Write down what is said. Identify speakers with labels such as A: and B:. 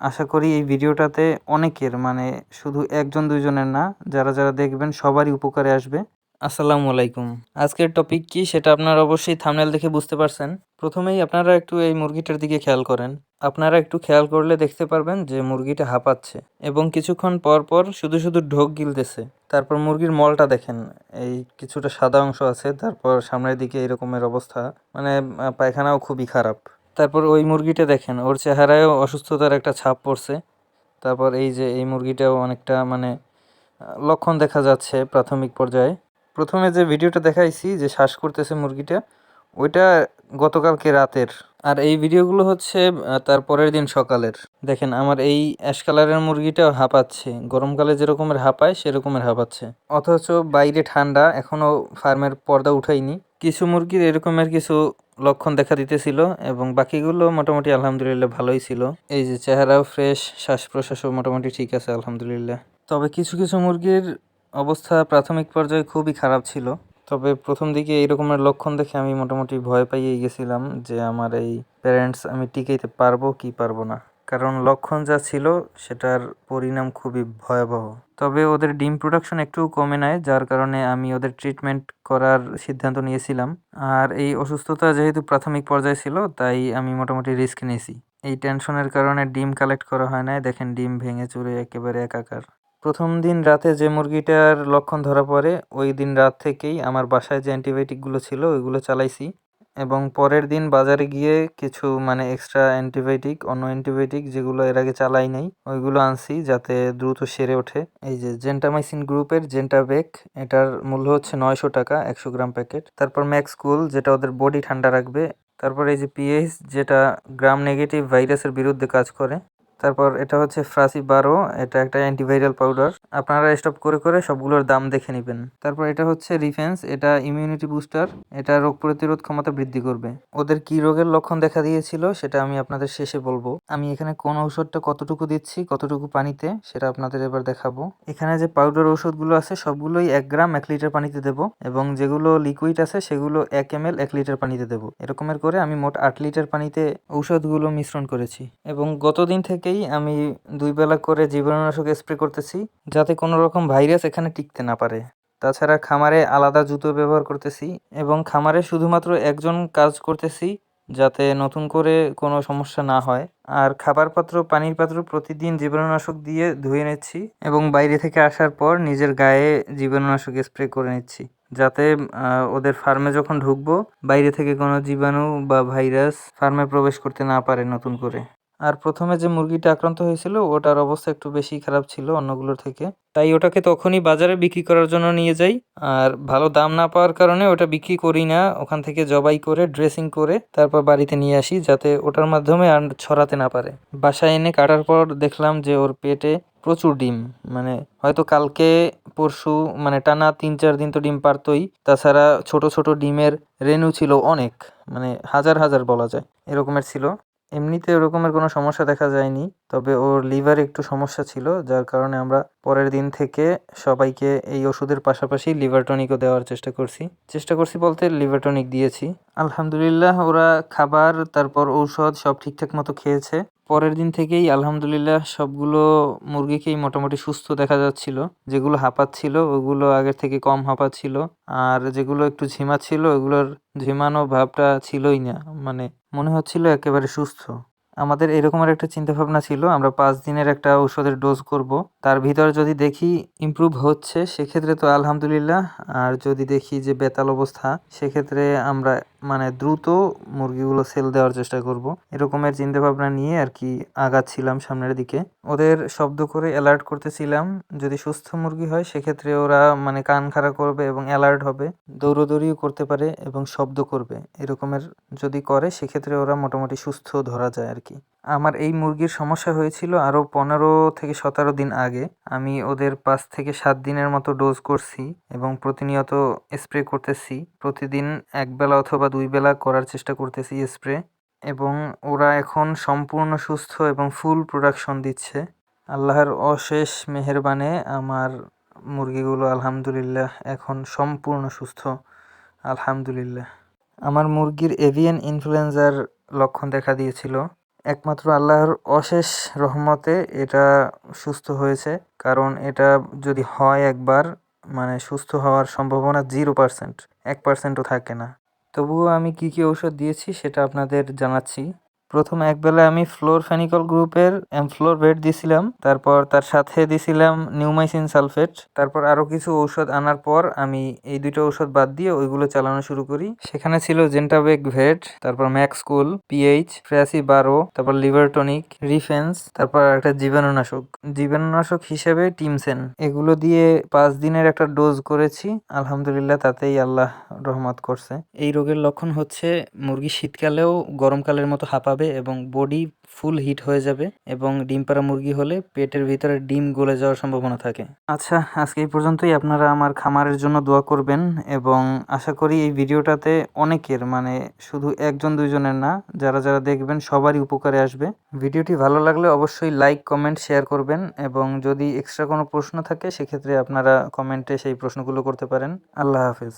A: আশা করি এই ভিডিওটাতে অনেকের মানে শুধু একজন দুইজনের না, যারা যারা দেখবেন সবারই উপকারে আসবে। আসসালামু আলাইকুম। আজকের টপিক কি সেটা আপনারা অবশ্যই থামনেল দেখে বুঝতে পারছেন। প্রথমেই আপনারা একটু এই মুরগিটার দিকে খেয়াল করেন। আপনারা একটু খেয়াল করলে দেখতে পারবেন যে মুরগিটা হাঁপাচ্ছে এবং কিছুক্ষণ পর পর শুধু শুধু ঢোক গিলতেছে। তারপর মুরগির মলটা দেখেন, এই কিছুটা সাদা অংশ আছে, তারপর সামনের দিকে এরকমের অবস্থা। মানে পায়খানাও খুবই খারাপ। তারপর ওই মুরগিটা দেখেন, ওর চেহারায়ও অসুস্থতার একটা ছাপ পড়ছে। তারপর এই যে এই মুরগিটাও অনেকটা মানে লক্ষণ দেখা যাচ্ছে প্রাথমিক পর্যায়ে। প্রথমে যে ভিডিওটা দেখাইছি যে শ্বাস করতেছে মুরগিটা, ওইটা গতকালকে রাতের। আর এই ভিডিওগুলো হচ্ছে তার পরের দিন সকালের। দেখেন, আমার এই অ্যাশ কালারের মুরগিটাও হাঁপাচ্ছে। গরমকালে যেরকমের হাঁপায়, সেরকমের হাঁপাচ্ছে। অথচ বাইরে ঠান্ডা, এখনও ফার্মের পর্দা উঠাইনি। কিছু মুরগির এরকমের কিছু লক্ষণ দেখা দিতেছিল এবং বাকিগুলো মোটামুটি আলহামদুলিল্লাহ ভালোই ছিল। এই যে চেহারাও ফ্রেশ শ্বাস প্রশ্বাসও মোটামুটি ঠিক আছে, আলহামদুলিল্লাহ। তবে কিছু কিছু মুরগির অবস্থা প্রাথমিক পর্যায়ে খুবই খারাপ ছিল। তবে প্রথম দিকে এই রকমের লক্ষণ দেখে আমি মোটামুটি ভয় পাইয়ে গেছিলাম যে আমার এই প্যারেন্টস আমি টিকাইতে পারব কি পারব না। কারণ লক্ষণ যা ছিল সেটার পরিণাম খুবই ভয়াবহ। তবে ওদের ডিম প্রোডাকশন একটু কমে নেয়, যার কারণে আমি ওদের ট্রিটমেন্ট করার সিদ্ধান্ত নিয়েছিলাম। আর এই অসুস্থতা যেহেতু প্রাথমিক পর্যায়ে ছিল, তাই আমি মোটামুটি রিস্ক নিয়েছি। এই টেনশনের কারণে ডিম কালেক্ট করা হয় নাই। দেখেন ডিম ভেঙে চুরে একেবারে একাকার। প্রথম দিন রাতে যে মুরগিটার লক্ষণ ধরা পড়ে, ওই দিন রাত থেকেই আমার বাসায় যে অ্যান্টিবায়োটিকগুলো ছিল, ওইগুলো চালাইছি। এবং পরের দিন বাজারে গিয়ে কিছু মানে এক্সট্রা অ্যান্টিবায়োটিক অন্য অ্যান্টিবায়োটিক যেগুলো এর আগে চালাই নাই, ওইগুলো আনছি যাতে দ্রুত সেরে ওঠে। এই যে জেন্টামাইসিন গ্রুপের জেন্টাবেক এটার মূল্য হচ্ছে নয়শো টাকা, একশো গ্রাম প্যাকেট। তারপর ম্যাক্সকুল যেটা ওদের বডি ঠান্ডা রাখবে। তারপর এই যে পিএইচ যেটা গ্রাম নেগেটিভ ভাইরাসের বিরুদ্ধে কাজ করে তারপর এটা হচ্ছে ফ্রাসি বারো, এটা একটা অ্যান্টিভাইরাল পাউডার আপনারা স্টপ করে করে সবগুলোর দাম দেখে নেবেন। তারপর এটা হচ্ছে রিফেন্স এটা ইমিউনিটি বুস্টার এটা রোগ প্রতিরোধ ক্ষমতা বৃদ্ধি করবে। ওদের কি রোগের লক্ষণ দেখা দিয়েছিল, সেটা আমি আপনাদের শেষে বলব। আমি এখানে কোন ঔষধটা কতটুকু দিচ্ছি, কতটুকু পানিতে, সেটা আপনাদের এবার দেখাবো। এখানে যে পাউডার ঔষধগুলো আছে, সবগুলোই এক গ্রাম এক লিটার পানিতে দেবো এবং যেগুলো লিকুইড আছে, সেগুলো এক এম এল এক লিটার পানিতে দেবো। এরকমের করে আমি মোট আট লিটার পানিতে ঔষধগুলো মিশ্রণ করেছি। এবং গতদিন থেকেই আমি দুই বেলা করে জীবাণুনাশক স্প্রে করতেছি, যাতে কোনো রকম ভাইরাস এখানে টিকতে না পারে। তাছাড়া খামারে আলাদা জুতো ব্যবহার করতেছি এবং খামারে শুধুমাত্র একজন কাজ করতেছি, যাতে নতুন করে কোনো সমস্যা না হয়। আর খাবার পাত্র পানির পাত্র প্রতিদিন জীবাণুনাশক দিয়ে ধুয়ে নিচ্ছি এবং বাইরে থেকে আসার পর নিজের গায়ে জীবাণুনাশক স্প্রে করে নিচ্ছি, যাতে ওদের ফার্মে যখন ঢুকবো, বাইরে থেকে কোনো জীবাণু বা ভাইরাস ফার্মে প্রবেশ করতে না পারে নতুন করে। আর প্রথমে যে মুরগিটা আক্রান্ত হয়েছিল, ওটার অবস্থা একটু বেশি খারাপ ছিল অন্যগুলোর থেকে। তাই ওটাকে তখনই বাজারে বিক্রি করার জন্য নিয়ে যাই। আর ভালো দাম না পাওয়ার কারণে ওটা বিক্রি করি না। ওখান থেকে জবাই করে, ড্রেসিং করে তারপর বাড়িতে নিয়ে আসি, যাতে ওটার মাধ্যমে আর ছড়াতে না পারে। বাসায় এনে কাটার পর দেখলাম যে ওর পেটে প্রচুর ডিম। মানে হয়তো কালকে, পরশু মানে টানা তিন চার দিন তো ডিম পারতই। তাছাড়া ছোট ছোট ডিমের রেনু ছিল অনেক। মানে হাজার হাজার বলা যায়। এরকমের ছিল। এমনিতে ওরকমের কোনো সমস্যা দেখা যায়নি, তবে ওর লিভারে একটু সমস্যা ছিল, যার কারণে আমরা পরের দিন থেকে সবাইকে এই ওষুধের পাশাপাশি লিভার টনিকও দেওয়ার চেষ্টা করছি। চেষ্টা করছি বলতে লিভার টনিক দিয়েছি। আলহামদুলিল্লাহ, ওরা খাবার, তারপর ঔষধ সব ঠিকঠাক মতো খেয়েছে। পরের দিন থেকেই আলহামদুলিল্লাহ সবগুলো মুরগিকেই মোটামুটি সুস্থ দেখা যাচ্ছিল। যেগুলো হাঁপাচ্ছিল, ওগুলো আগের থেকে কম হাঁপাচ্ছিল। আর যেগুলো একটু ঝিমাচ্ছিল ওগুলোর ঝিমানো ভাবটা ছিলই না। মানে মনে হচ্ছিল একেবারে সুস্থ। আমাদের এরকমের একটা চিন্তাভাবনা ছিল, আমরা পাঁচ দিনের একটা ঔষধের ডোজ করব। তার ভিতর যদি দেখি ইমপ্রুভ হচ্ছে, সেক্ষেত্রে তো আলহামদুলিল্লাহ। আর যদি দেখি যে বেতাল অবস্থা, সেক্ষেত্রে আমরা মানে দ্রুত মুরগিগুলো সেল দেওয়ার চেষ্টা করব। এরকমের চিন্তা ভাবনা নিয়ে আর কি আগাচ্ছিলাম সামনের দিকে। ওদের শব্দ করে অ্যালার্ট করতেছিলাম, যদি সুস্থ মুরগি হয়, সেক্ষেত্রে ওরা মানে কান খাড়া করবে এবং অ্যালার্ট হবে, দৌড়োদৌড়িও করতে পারে এবং শব্দ করবে। এরকমের যদি করে, সেক্ষেত্রে ওরা মোটামুটি সুস্থ ধরা যায় আর কি। আমার এই মুরগির সমস্যা হয়েছিল আরও পনেরো থেকে সতেরো দিন আগে। আমি ওদের পাঁচ থেকে সাত দিনের মতো ডোজ করছি এবং প্রতিনিয়ত স্প্রে করতেছি। প্রতিদিন এক বেলা অথবা দুই বেলা করার চেষ্টা করতেছি স্প্রে এবং ওরা এখন সম্পূর্ণ সুস্থ এবং ফুল প্রোডাকশন দিচ্ছে। আল্লাহর অশেষ মেহেরবানে আমার মুরগিগুলো আলহামদুলিল্লাহ এখন সম্পূর্ণ সুস্থ। আলহামদুলিল্লাহ। আমার মুরগির এভিয়ান ইনফ্লুয়েঞ্জার লক্ষণ দেখা দিয়েছিল। একমাত্র আল্লাহর অশেষ রহমতে এটা সুস্থ হয়েছে। কারণ এটা যদি হয় একবার মানে সুস্থ হওয়ার সম্ভাবনা জিরো পার্সেন্ট, এক পার্সেন্টও থাকে না। তবুও আমি কি কি ঔষধ দিয়েছি সেটা আপনাদের জানাচ্ছি। প্রথম একবেলা আমি ফ্লোর ফেনিকল গ্রুপের ফ্লোর বেড দিছিলাম, তারপর তার সাথে দিছিলাম নিউমাইসিন সালফেট, তারপর আরও কিছু ঔষধ আনার পর আমি এই দুটো ঔষধ বাদ দিয়ে ওইগুলো চালানো শুরু করি। সেখানে ছিল জেন্টাবেক ভেট, তারপর ম্যাক্সকুল, পিএইচ ফ্রাসি বারো, তারপর লিভারটনিক রিফেন্স, তারপর একটা জীবাণুনাশক। জীবাণুনাশক হিসেবে টিমসেন। এগুলো দিয়ে পাঁচ দিনের একটা ডোজ করেছি, আলহামদুলিল্লাহ তাতেই আল্লাহ রহমত করছে। এই রোগের লক্ষণ হচ্ছে মুরগি শীতকালেও গরমকালের মতো হাঁপাবে এবং বডি ফুল হিট হয়ে যাবে এবং ডিম পাড়া মুরগি হলে পেটের ভিতরে ডিম গলে যাওয়ার সম্ভাবনা থাকে। আচ্ছা আজকে এই পর্যন্তই। আপনারা আমার খামারের জন্য দোয়া করবেন এবং আশা করি এই ভিডিওটাতে অনেকের মানে শুধু একজন, দুইজনের না, যারা যারা দেখবেন সবারই উপকারে আসবে। ভিডিওটি ভালো লাগলে অবশ্যই লাইক কমেন্ট শেয়ার করবেন এবং যদি এক্সট্রা কোনো প্রশ্ন থাকে, সেক্ষেত্রে আপনারা কমেন্টে সেই প্রশ্নগুলো করতে পারেন। আল্লাহ হাফেজ।